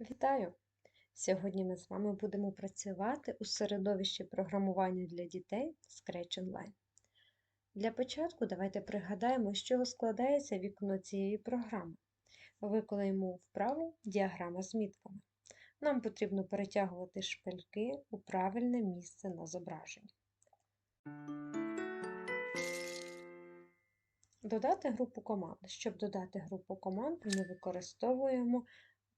Вітаю! Сьогодні ми з вами будемо працювати у середовищі програмування для дітей Scratch Online. Для початку давайте пригадаємо, з чого складається вікно цієї програми. Виконаємо вправу діаграма з мітками. Нам потрібно перетягувати шпильки у правильне місце на зображенні. Додати групу команд. Щоб додати групу команд, ми використовуємо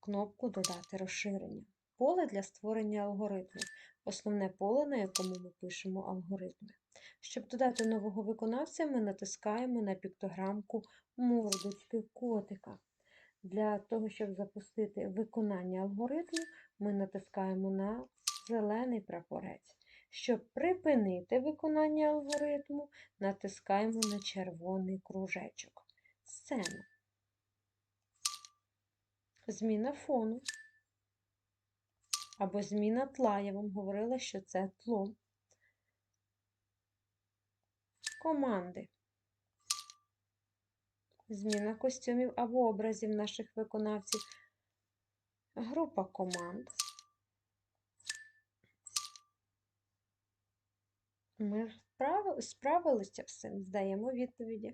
кнопку Додати розширення. Поле для створення алгоритму. Основне поле, на якому ми пишемо алгоритми. Щоб додати нового виконавця, ми натискаємо на піктограмку мордочки котика. Для того, щоб запустити виконання алгоритму, ми натискаємо на зелений прапорець. Щоб припинити виконання алгоритму, натискаємо на червоний кружечок. Сцена. Зміна фону. Або зміна тла. Я вам говорила, що це тло. Команди. Зміна костюмів або образів наших виконавців. Група команд. Ми справилися цим, здаємо відповіді.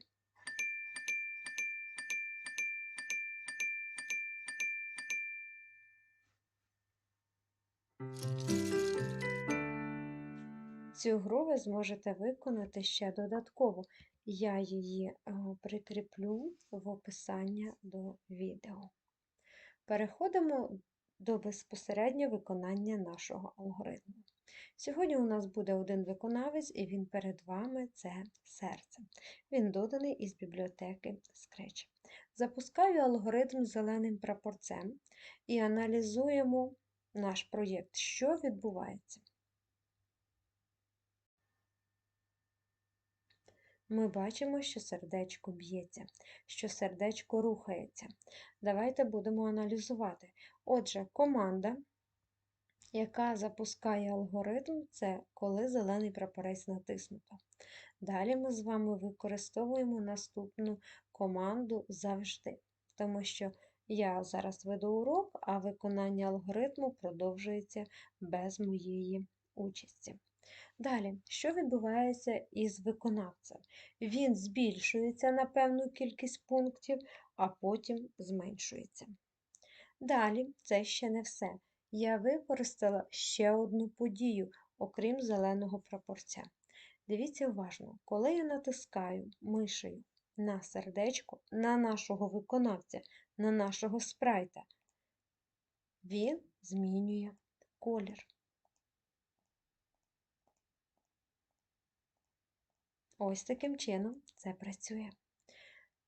Цю гру ви зможете виконати ще додатково. Я її е, прикріплю в описанні до відео. Переходимо до безпосередньо виконання нашого алгоритму. Сьогодні у нас буде один виконавець, і він перед вами це серце. Він доданий із бібліотеки Scratch. Запускаю алгоритм з зеленим прапорцем і аналізуємо наш проєкт, що відбувається. Ми бачимо, що сердечко б'ється, що сердечко рухається. Давайте будемо аналізувати. Отже, команда, яка запускає алгоритм, це коли зелений прапорець натиснуто. Далі ми з вами використовуємо наступну команду завжди, тому що я зараз веду урок, а виконання алгоритму продовжується без моєї участі. Далі, що відбувається із виконавцем? Він збільшується на певну кількість пунктів, а потім зменшується. Далі, це ще не все. Я використала ще одну подію, окрім зеленого прапорця. Дивіться уважно, коли я натискаю мишею на сердечко, на нашого виконавця, на нашого спрайта, він змінює колір. Ось таким чином це працює.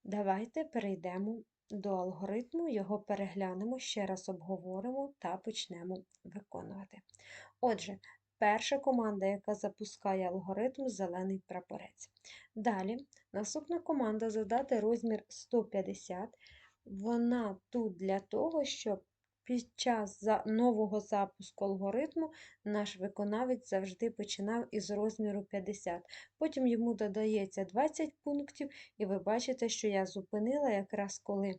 Давайте перейдемо до алгоритму, його переглянемо, ще раз обговоримо та почнемо виконувати. Отже, перша команда, яка запускає алгоритм зелений прапорець. Далі, наступна команда задати розмір 150. Вона тут для того, щоб під час нового запуску алгоритму наш виконавець завжди починав із розміру 50. Потім йому додається 20 пунктів, і ви бачите, що я зупинила якраз коли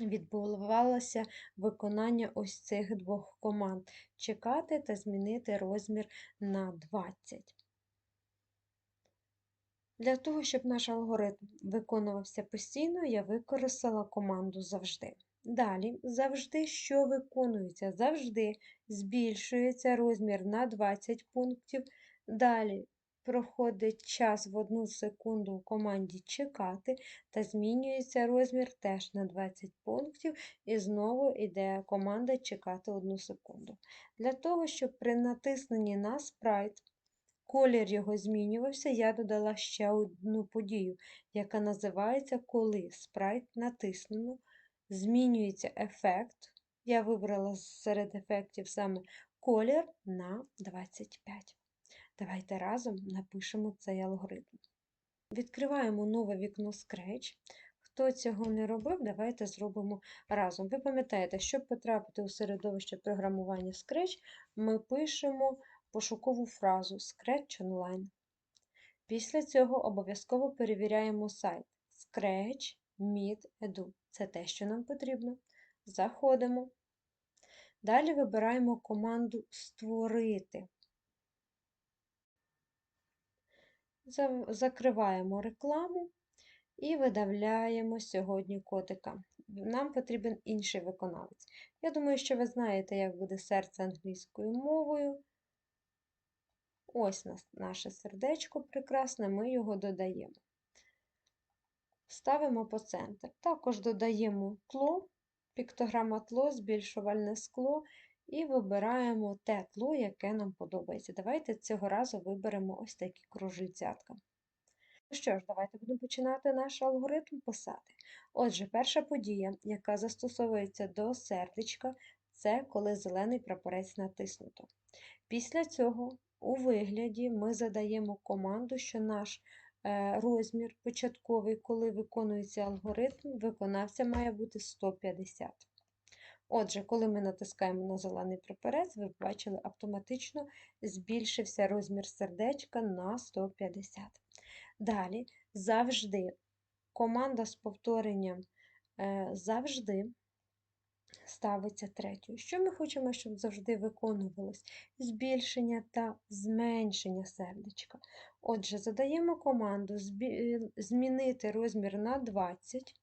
відбувалося виконання ось цих двох команд чекати та змінити розмір на 20. Для того, щоб наш алгоритм виконувався постійно, я використала команду завжди. Далі, завжди, що виконується, завжди збільшується розмір на 20 пунктів. Далі проходить час в 1 секунду у команді чекати, та змінюється розмір теж на 20 пунктів, і знову йде команда чекати 1 секунду. Для того, щоб при натисненні на спрайт колір його змінювався, я додала ще одну подію, яка називається Коли спрайт натиснено змінюється ефект. Я вибрала серед ефектів саме колір на 25. Давайте разом напишемо цей алгоритм. Відкриваємо нове вікно Scratch. Хто цього не робив, давайте зробимо разом. Ви пам'ятаєте, щоб потрапити у середовище програмування Scratch, ми пишемо пошукову фразу Scratch Online. Після цього обов'язково перевіряємо сайт Scratch Meet Edu. Це те, що нам потрібно. Заходимо. Далі вибираємо команду Створити. Закриваємо рекламу і видавляємо сьогодні котика. Нам потрібен інший виконавець. Я думаю, що ви знаєте, як буде серце англійською мовою. Ось наше сердечко прекрасне, ми його додаємо. Ставимо по центр. Також додаємо тло, піктограма тло, збільшувальне скло і вибираємо те тло, яке нам подобається. Давайте цього разу виберемо ось такі кружицятка. Ну що ж, давайте будемо починати наш алгоритм писати. Отже, перша подія, яка застосовується до сердечка, це коли зелений прапорець натиснуто. Після цього у вигляді ми задаємо команду, що наш е, розмір початковий, коли виконується алгоритм, виконавця має бути 150. Отже, коли ми натискаємо на зелений прапорець, ви бачили, автоматично збільшився розмір сердечка на 150. Далі завжди команда з повторенням е, завжди ставиться третьою. Що ми хочемо, щоб завжди виконувалось? Збільшення та зменшення сердечка. Отже, задаємо команду змінити розмір на 20.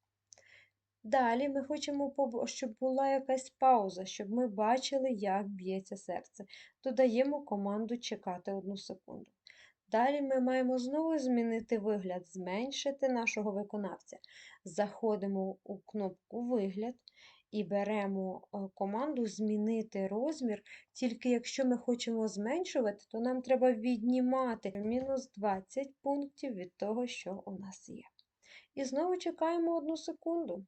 Далі ми хочемо, щоб була якась пауза, щоб ми бачили, як б'ється серце. Додаємо команду чекати одну секунду. Далі ми маємо знову змінити вигляд, зменшити нашого виконавця. Заходимо у кнопку Вигляд і беремо е, команду Змінити розмір. Тільки якщо ми хочемо зменшувати, то нам треба віднімати мінус 20 пунктів від того, що у нас є. І знову чекаємо одну секунду.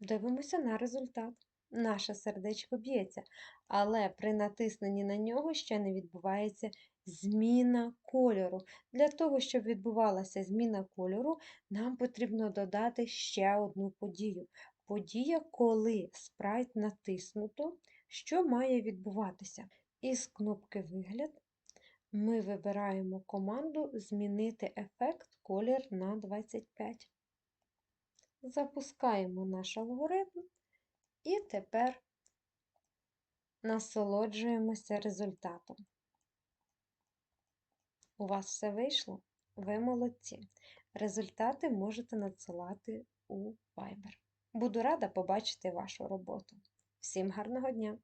Дивимося на результат. Наше сердечко б'ється, але при натисненні на нього ще не відбувається зміна кольору. Для того, щоб відбувалася зміна кольору, нам потрібно додати ще одну подію. Подія, коли спрайт натиснуто, що має відбуватися? Із кнопки Вигляд ми вибираємо команду Змінити ефект колір на 25. Запускаємо наш алгоритм і тепер насолоджуємося результатом. У вас все вийшло? Ви молодці. Результати можете надсилати у Viber. Буду рада побачити вашу роботу. Всім гарного дня!